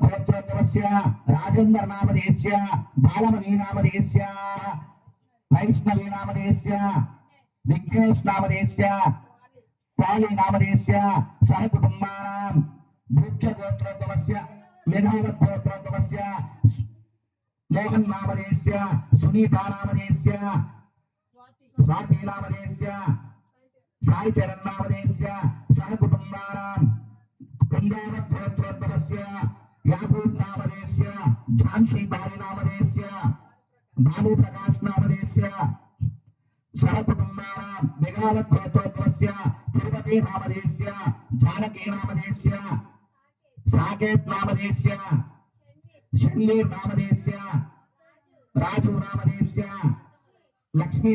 గోత్రోద్భవస్య రాజేంద్ర నామధేయస్య బాలమణి నామధేయస్య వైష్ణవి నామధేయస్య విఘ్నేష్ నామధేయస్య పాలి నామధేయస్య సహ ముఖ్య మేధావత్ మోహన్ సునీతా స్వాతి సాయి చరణ్ నామధేయస్య కుటుంబానాం కుందావత్ గోత్రోద్భవస్య యాకూబ్ నామధేయస్య ఝాన్సీ బాలి నామధేయస్య బాబు ప్రకాష్ నామధేయస్య సహ కుటుంబానాం తిరుపతి జానకీ సాకేత్ షణ్వీర్ రాజు లక్ష్మీ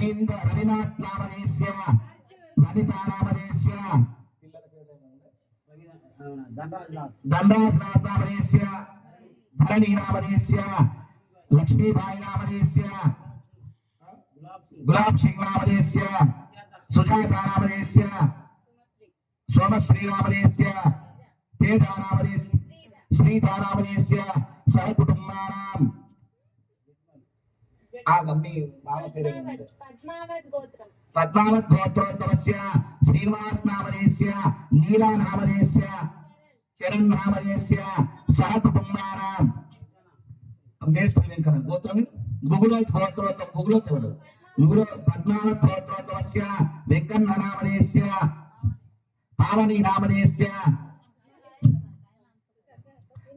రవీంద్ర రవినాథ్ నామధేయస్య వనితా నామధేయస్య దండాజ్ నాథ్ నామధేయస్య ధరణి నామధేయస్య లక్ష్మీబాయి నామధేయస్య గులాబ్ సింగ్ నామధేయస్య సుజాత నామధేయస్య సోమశ్రీ నామధేయస్య తేజ నామధేయస్య శ్రీజ నామధేయస్య సహ కుటుంబానాం ఆ గమ్మి బావ పేరు? పద్మావత్ గోత్రం పద్మావత్ గోత్రోద్భవస్య శ్రీనివాస్ నామధేయస్య నీలా నామధేయస్య చరణ్ నామధేయస్య సహ కుటుంబానాం మేస్త్రి వెంకన్న గోత్రం ఇది? గుగులోత్ గోత్రోద్భవ గుగులో పద్మావత్ గోత్రోద్భవస్య వెంకన్న పావని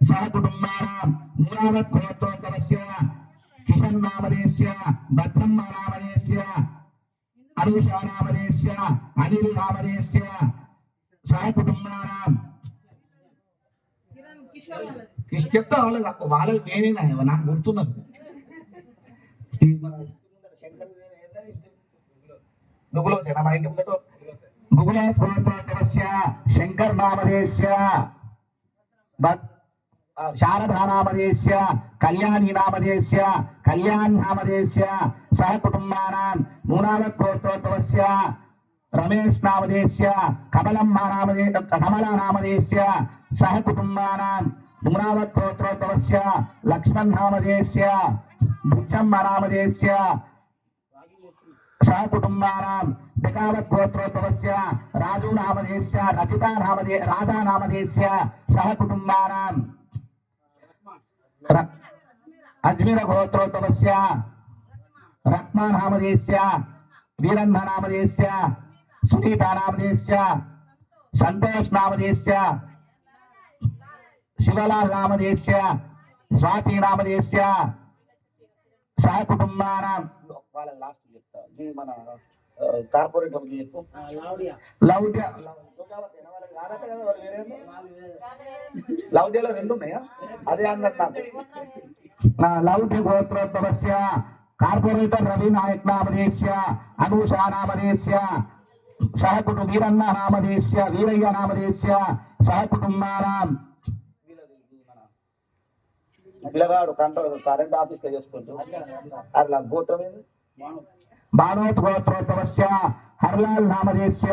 సహ కుటుంబానాం గోత్రోద్భవస్య కిషన్ నామధేయస్య భద్రమ్మ నామధేయస్య అనుషా నామధేయస్య అనిల్ నామధేయస్య సహ కుటుంబానాం చెప్తా వాళ్ళకి నాకు వాళ్ళకి నేనేనా నాకు గుర్తున్నారు నువ్వులో మన గుగులో మా ఇంటి ముందు గుగులో శంకర్ నామధేయస్య భక్- ఆ, శారదా నామధేయస్య కళ్యాణి నామధేయస్య కళ్యాణ్ నామధేయస్య సహ కుటుంబానాం మూనావత్ రమేష్ నామధేయస్య కమలమ్మ నామధే కమల నామధేయస్య సహ కుటుంబానాం మూనావత్ లక్ష్మణ్ నామధేయస్య బుద్ధమ్మ నామధేయస్య సహ కుటుంబానాం డకావత్ గోత్రోద్భవస్య రాజు నామధేయస్య రచితా నామదే రాధా నామధేయస్య సహ కుటుంబానాం ర- అజ్మీర గోత్రోద్భవస్య రత్మా నామధేయస్య వీరన్న నామధేయస్య సునీత నామధేయస్య సంతోష్ నామధేయస్య శివలాల్ నామధేయస్య స్వాతి నామధేయస్య సహ కుటుంబానాం వాళ్ళ లాస్ట్ చెప్తా ఇది మన కార్పొరేటర్ చెప్పు లౌడ్య లౌడ్యలో రెండు ఉన్నాయా? అదే అన్నట్టు నాకు. లౌడ్య గోత్రోద్భవస్య కార్పొరేటర్ రవి నాయక్ నామధేయస్య అనూషా నామధేయస్య సహ కుటుంబ వీరన్న నామధేయస్య వీరయ్య నామధేయస్య సహ కుటుంబానాం పిల్లగాడు కంట్రోల్ కరెంట్ ఆఫీస్లో చేసుకుంటూ. అట్లా గోత్రం బానోత్ గోత్రోద్భవస్య హర్లాల్ నామధేయస్య